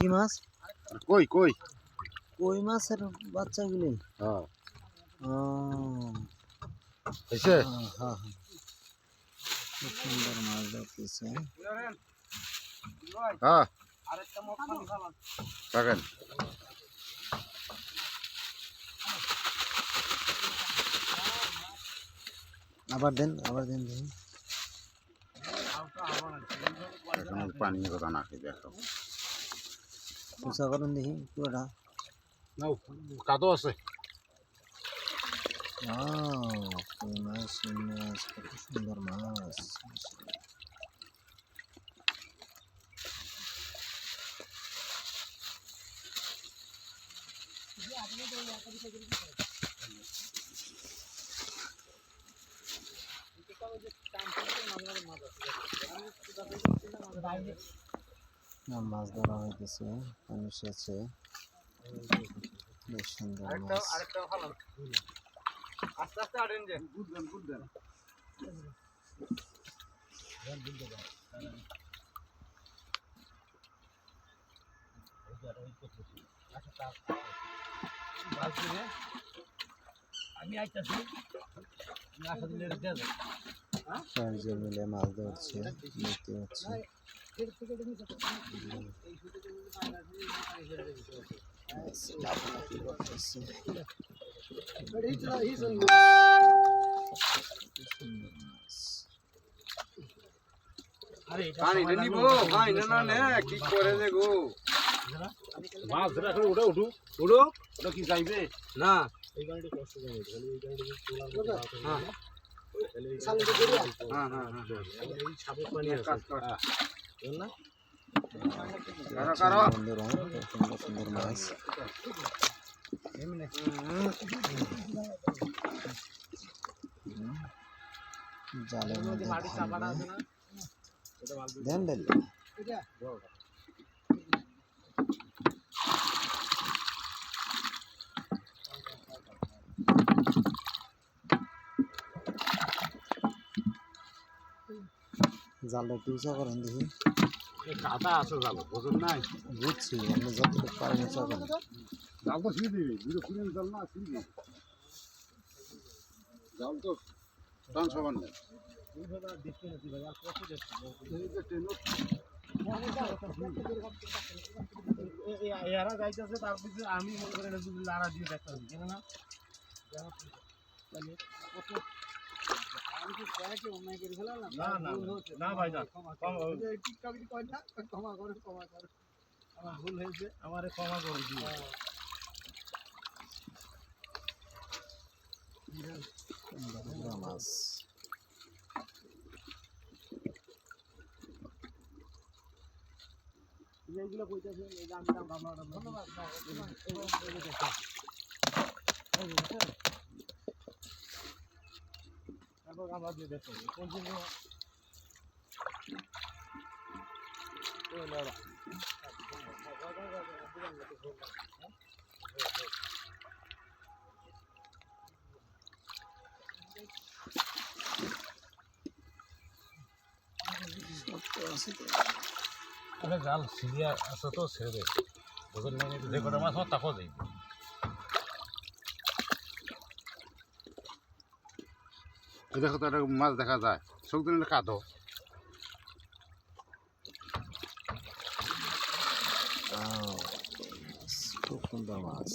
কি মাছ কই কই কই মাছের বাচ্চাগুলি হ্যাঁ ও হয়েছে হ্যাঁ হ্যাঁ হ্যাঁ। খুব সুন্দর মাছ ধরতেছে হ্যাঁ থাকেন আবার দেন আবার দেন দেখি এখন পানি কথা না খেয়ে দেখো উঁচা করেন দেখি পুরোটা কাদো আছে মাছ মাছ কত সুন্দর মাছ মাছ ধরা হইতেছে মানুষ আছে বেশ সুন্দর মাছ চারজন মিলে মাছ ধরছে দেখতে হচ্ছে লাফালাফি করতেছে সুন্দর মাছ পানিটা নিব ভাই না না নে কি করে যে গো? মাছ ধরে এখন উঠে উঠু। উঠু? ওটা কি যাইবে? না। হ্যাঁ হ্যাঁ হ্যাঁ। হ্যাঁ বন্ধুরা সুন্দর সুন্দর মাছ। জালের মধ্যে দেন দেন। জালটা একটু উঁচা করেন দেখি। কাদা আছে জালো বুঝুন নাই। বুঝছি আপনি যতটুকু পারেন উঁচা করেন। জাল তো ছিঁড়ে দিবি দুটো খুলে জাল না ছিঁড়ে দিবি। জাল তো টান সমান নেই। এরা যাইতেছে তার পিছনে আমি মনে করি লাড়া দিয়ে দেখতে হবে কেন না আমার ক্ষমা করে দিও মাছ এইগুলো কইতাছে এই ধন্যবাদ তারপর আমরা দিয়ে দেখতে হবে আরে জাল সিরিয়া আছে তো ছেড়ে দে। বুঝলেন না যে কটা মাছ হয় তাকো যাইব এই দেখো তো একটা মাছ দেখা যায়। দিলে কাঁদো। মাছ।